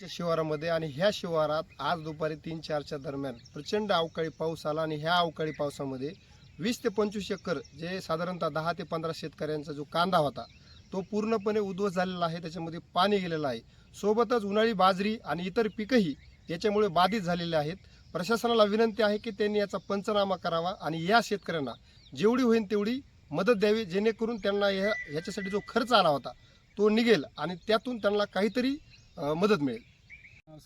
शिवारामध्ये आणि ह्या शिवारात आज दुपारी तीन चारच्या दरम्यान प्रचंड अवकाळी पाऊस आला आणि ह्या अवकाळी पावसामध्ये वीस ते पंचवीस एकर जे साधारणतः दहा ते पंधरा शेतकऱ्यांचा जो कांदा होता तो पूर्णपणे उद्ध्वस्त झालेला आहे त्याच्यामध्ये पाणी गेलेलं आहे. सोबतच उन्हाळी बाजरी आणि इतर पिकंही याच्यामुळे बाधित झालेले आहेत. प्रशासनाला विनंती आहे की त्यांनी याचा पंचनामा करावा आणि या शेतकऱ्यांना जेवढी होईल तेवढी मदत द्यावी जेणेकरून त्यांना ह्या ह्याच्यासाठी जो खर्च आला होता तो निघेल आणि त्यातून त्यांना काहीतरी मदत मिळेल.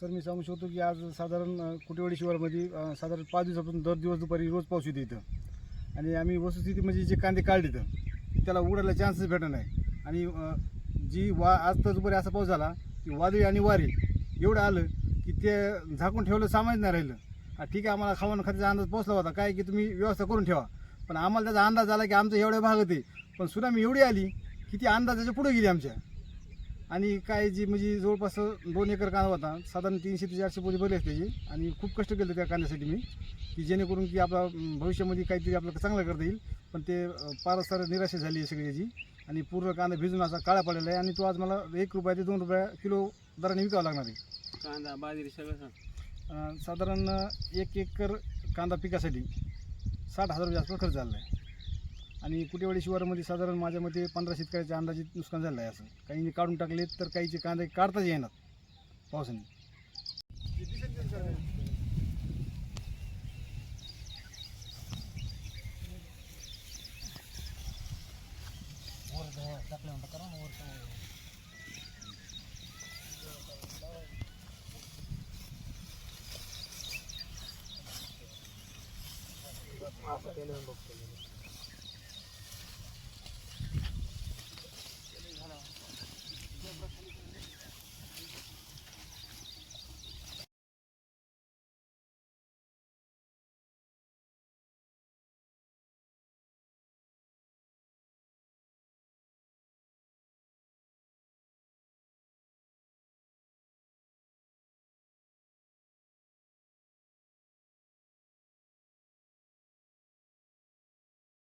सर मी सांगू शकतो की आज साधारण कुटेवाडी शिवारमध्ये साधारण पाच दिवसापासून दर दिवस दुपारी रोज पाऊस येते इथं. आणि आम्ही वस्तुस्थिती म्हणजे जे कांदे काढले तर त्याला उघडायला चान्सेस भेटत नाही. आणि जी वा आज तर दुपारी असा पाऊस झाला की वादळी आणि वारे एवढं आलं की ते झाकून ठेवलं सामान्य नाही राहिलं. ठीक आहे आम्हाला खावण खात्याचा अंदाज पोचला होता. काय की तुम्ही व्यवस्था करून ठेवा. पण आम्हाला त्याचा अंदाज आला की आमचं एवढ्या भागात आहे. पण सुनामी एवढी आली की ती अंदाजाच्या पुढे गेली आमच्या. आणि काय जी म्हणजे जवळपास दोन एकर कांदा होता साधारण तीनशे ते चारशे पोती भरली असते त्याची आणि खूप कष्ट केले त्या कांद्यासाठी मी की जेणेकरून की आपला भविष्यामध्ये काहीतरी आपल्याला चांगलं करता येईल. पण ते फार सर निराशा झाली आहे सगळी याची आणि पूर्ण कांदा भिजून असा काळा पडलेला आहे आणि तो आज मला एक रुपया ते दोन रुपया किलो दराने विकावा लागणार आहे. कांदा बाजरी सगळं साधारण एक एकर कांदा पिकासाठी साठ हजार रुपये आसपास खर्च झाला आहे. आणि कुटेवाडी शिवारामध्ये साधारण माझ्या मते पंधरा शेतकऱ्याच्या अंदाजे नुकसान झालं आहे असं. काहींनी काढून टाकलेत तर काहीचे कांदे काढताच येणार पावसाने. असं केलं बघतो